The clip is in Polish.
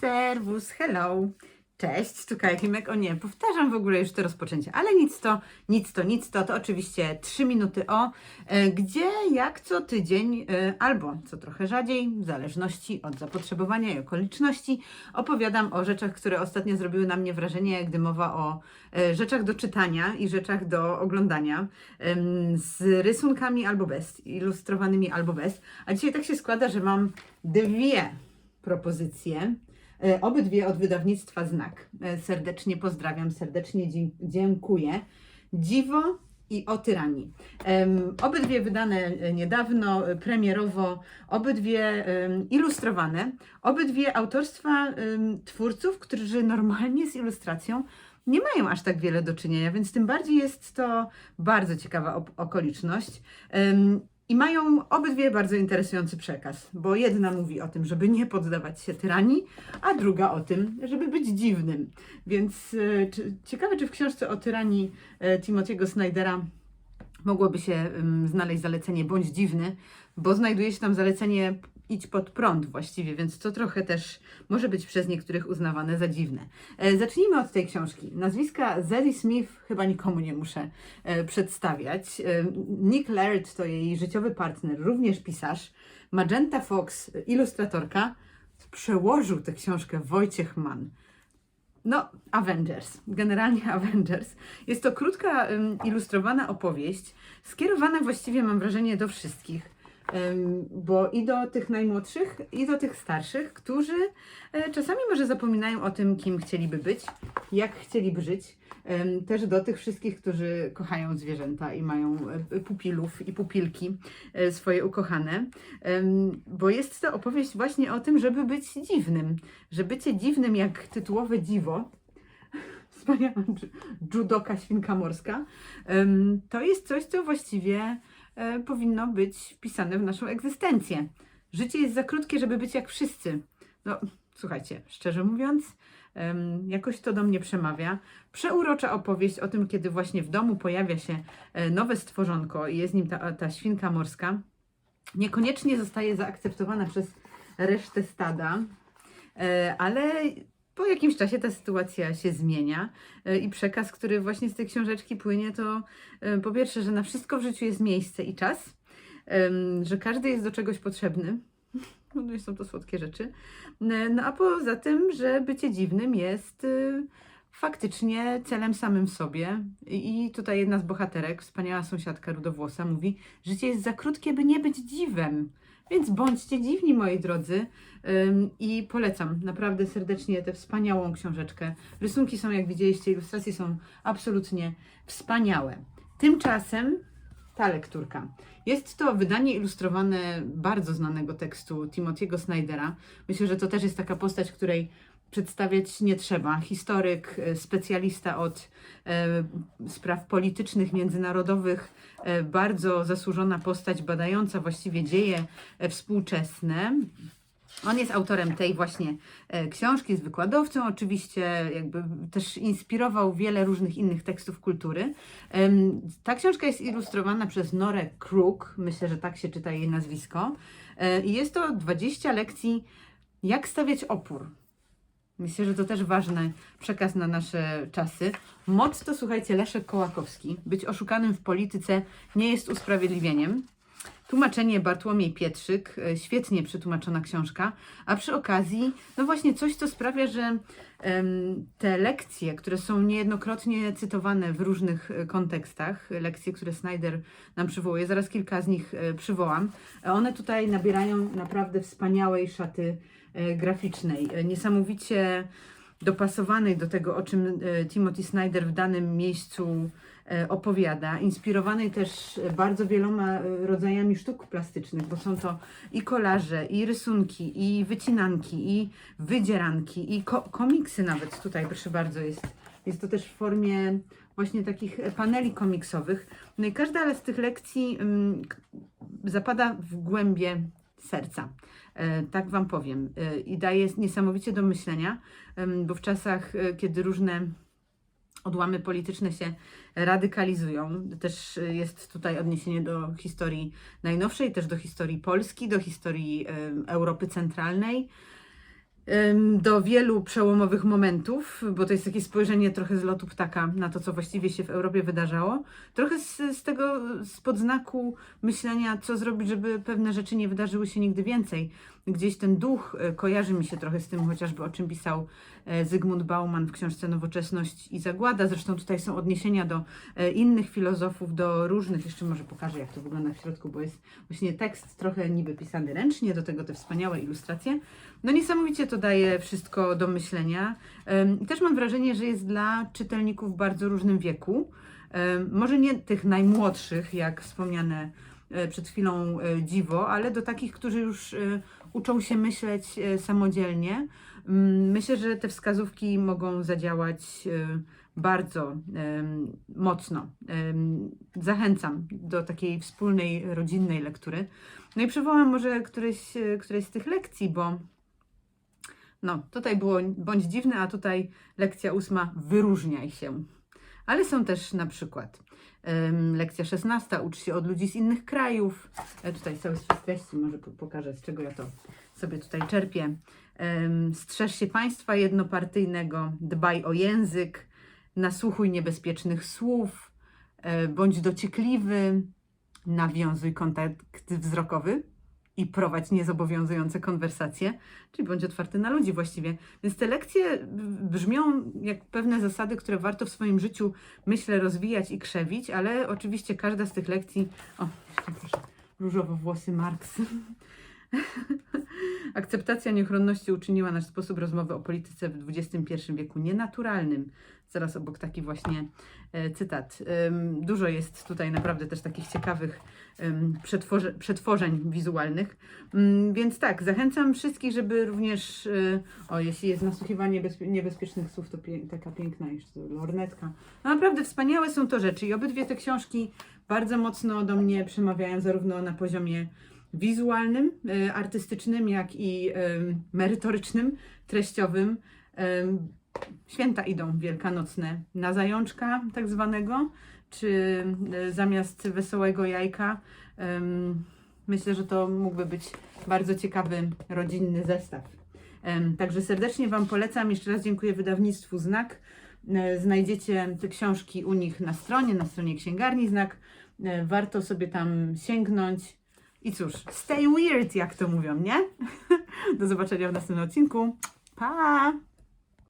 Serwus, hello. Cześć, tu Kajakimek. O nie, powtarzam w ogóle już to rozpoczęcie, ale nic to, nic to, nic to, to oczywiście 3 minuty o, e, gdzie jak co tydzień, e, albo co trochę rzadziej, w zależności od zapotrzebowania i okoliczności, opowiadam o rzeczach, które ostatnio zrobiły na mnie wrażenie, gdy mowa o e, rzeczach do czytania i rzeczach do oglądania, z rysunkami albo bez, ilustrowanymi albo bez. A dzisiaj tak się składa, że mam dwie propozycje. E, Obydwie od wydawnictwa Znak. E, Serdecznie pozdrawiam, serdecznie dziękuję. Dziwo i o tyranii. Obydwie wydane e, niedawno, premierowo, obydwie ilustrowane, obydwie autorstwa twórców, którzy normalnie z ilustracją nie mają aż tak wiele do czynienia, więc tym bardziej jest to bardzo ciekawa okoliczność. I mają obydwie bardzo interesujący przekaz, bo jedna mówi o tym, żeby nie poddawać się tyranii, a druga o tym, żeby być dziwnym. Więc e, czy, ciekawe, czy w książce o tyranii e, Timothy'ego Snydera mogłoby się ym, znaleźć zalecenie bądź dziwny, bo znajduje się tam zalecenie idź pod prąd właściwie, więc to trochę też może być przez niektórych uznawane za dziwne. E, zacznijmy od tej książki. Nazwiska Zadie Smith chyba nikomu nie muszę e, przedstawiać. E, Nick Laird to jej życiowy partner, również pisarz. Magenta Fox, ilustratorka. Przełożył tę książkę Wojciech Mann. No, Avengers, generalnie Avengers. Jest to krótka, ilustrowana opowieść, skierowana właściwie, mam wrażenie, do wszystkich, bo i do tych najmłodszych, i do tych starszych, którzy e, czasami może zapominają o tym, kim chcieliby być, jak chcieliby żyć. Też do tych wszystkich, którzy kochają zwierzęta i mają e, pupilów i pupilki e, swoje ukochane, bo jest to opowieść właśnie o tym, żeby być dziwnym, że bycie dziwnym jak tytułowe dziwo, wspaniała judoka świnka morska, to jest coś, co właściwie powinno być wpisane w naszą egzystencję. Życie jest za krótkie, żeby być jak wszyscy. No, słuchajcie, szczerze mówiąc, jakoś to do mnie przemawia. Przeurocza opowieść o tym, kiedy właśnie w domu pojawia się e, nowe stworzonko i jest nim ta, ta świnka morska. Niekoniecznie zostaje zaakceptowana przez resztę stada, e, ale po jakimś czasie ta sytuacja się zmienia e, i przekaz, który właśnie z tej książeczki płynie, to e, po pierwsze, że na wszystko w życiu jest miejsce i czas, że każdy jest do czegoś potrzebny. No są to słodkie rzeczy. E, No a poza tym, że bycie dziwnym jest faktycznie celem samym sobie. I tutaj jedna z bohaterek, wspaniała sąsiadka rudowłosa, mówi: Życie jest za krótkie, by nie być dziwem. Więc bądźcie dziwni, moi drodzy. I polecam naprawdę serdecznie tę wspaniałą książeczkę. Rysunki są, jak widzieliście, ilustracje są absolutnie wspaniałe. Tymczasem ta lekturka. Jest to wydanie ilustrowane bardzo znanego tekstu Timothy'ego Snydera. Myślę, że to też jest taka postać, której przedstawiać nie trzeba. Historyk, e, specjalista od e, spraw politycznych, międzynarodowych, e, bardzo zasłużona postać badająca właściwie dzieje współczesne. On jest autorem tej właśnie książki, jest wykładowcą, oczywiście jakby też inspirował wiele różnych innych tekstów kultury. Ta książka jest ilustrowana przez Norę Kruk, myślę, że tak się czyta jej nazwisko. I jest to 20 lekcji, jak stawiać opór. Myślę, że to też ważny przekaz na nasze czasy. Motto, słuchajcie, Leszek Kołakowski. Być oszukanym w polityce nie jest usprawiedliwieniem. Tłumaczenie Bartłomiej Pietrzyk, e, świetnie przetłumaczona książka, a przy okazji, no właśnie coś, co sprawia, że te lekcje, które są niejednokrotnie cytowane w różnych e, kontekstach, lekcje, które Snyder nam przywołuje, zaraz kilka z nich e, przywołam, one tutaj nabierają naprawdę wspaniałej szaty graficznej, niesamowicie dopasowanej do tego, o czym Timothy Snyder w danym miejscu opowiada, inspirowanej też e, bardzo wieloma e, rodzajami sztuk plastycznych, bo są to i kolaże, i rysunki, i wycinanki, i wydzieranki, i ko- komiksy nawet tutaj, proszę bardzo, jest, jest to też w formie właśnie takich e, paneli komiksowych. No i każda z tych lekcji mm, zapada w głębie serca. E, Tak Wam powiem. E, I daje niesamowicie do myślenia, bo w czasach, e, kiedy różne odłamy polityczne się radykalizują, też e, jest tutaj odniesienie do historii najnowszej, też do historii Polski, do historii em, Europy Centralnej. do wielu przełomowych momentów, bo to jest takie spojrzenie trochę z lotu ptaka na to, co właściwie się w Europie wydarzało. Trochę z, z tego, z podznaku myślenia, co zrobić, żeby pewne rzeczy nie wydarzyły się nigdy więcej. Gdzieś ten duch e, kojarzy mi się trochę z tym, chociażby o czym pisał e, Zygmunt Bauman w książce Nowoczesność i Zagłada. Zresztą tutaj są odniesienia do e, innych filozofów, do różnych, jeszcze może pokażę, jak to wygląda w środku, bo jest właśnie tekst trochę niby pisany ręcznie, do tego te wspaniałe ilustracje. No niesamowicie to daje wszystko do myślenia. I też mam wrażenie, że jest dla czytelników w bardzo różnym wieku. Może nie tych najmłodszych, jak wspomniane przed chwilą dziwo, ale do takich, którzy już uczą się myśleć e, samodzielnie. Mm, Myślę, że te wskazówki mogą zadziałać e, bardzo mocno. Zachęcam do takiej wspólnej, rodzinnej lektury. No i przywołam może któreś, e, któreś z tych lekcji, bo no, tutaj było bądź dziwny, a tutaj lekcja ósma wyróżniaj się. Ale są też na przykład lekcja szesnasta, ucz się od ludzi z innych krajów. E, tutaj spis treści, może po- pokażę, z czego ja to sobie tutaj czerpię. Strzeż się państwa jednopartyjnego, dbaj o język, nasłuchuj niebezpiecznych słów, e, bądź dociekliwy, nawiązuj kontakt wzrokowy i prowadź niezobowiązujące konwersacje, czyli bądź otwarty na ludzi właściwie. Więc te lekcje brzmią jak pewne zasady, które warto w swoim życiu, myślę, rozwijać i krzewić, ale oczywiście każda z tych lekcji. O, proszę, różowo włosy Marks. Akceptacja nieuchronności uczyniła nasz sposób rozmowy o polityce w XXI wieku nienaturalnym. Zaraz obok taki właśnie e, cytat. Dużo jest tutaj naprawdę też takich ciekawych przetworze, przetworzeń wizualnych. Ym, Więc tak, zachęcam wszystkich, żeby również, y, o jeśli jest nasłuchiwanie bezpie- niebezpiecznych słów, to pie, taka piękna jeszcze lornetka. No naprawdę wspaniałe są to rzeczy i obydwie te książki bardzo mocno do mnie przemawiają zarówno na poziomie wizualnym, y, artystycznym, jak i ym, merytorycznym, treściowym. Ym, Święta idą wielkanocne na zajączka tak zwanego, czy y, zamiast wesołego jajka. Myślę, że to mógłby być bardzo ciekawy rodzinny zestaw. Także serdecznie Wam polecam. Jeszcze raz dziękuję wydawnictwu Znak. E, Znajdziecie te książki u nich na stronie, na stronie księgarni Znak. Warto sobie tam sięgnąć. I cóż, stay weird, jak to mówią, nie? Do zobaczenia w następnym odcinku. Pa!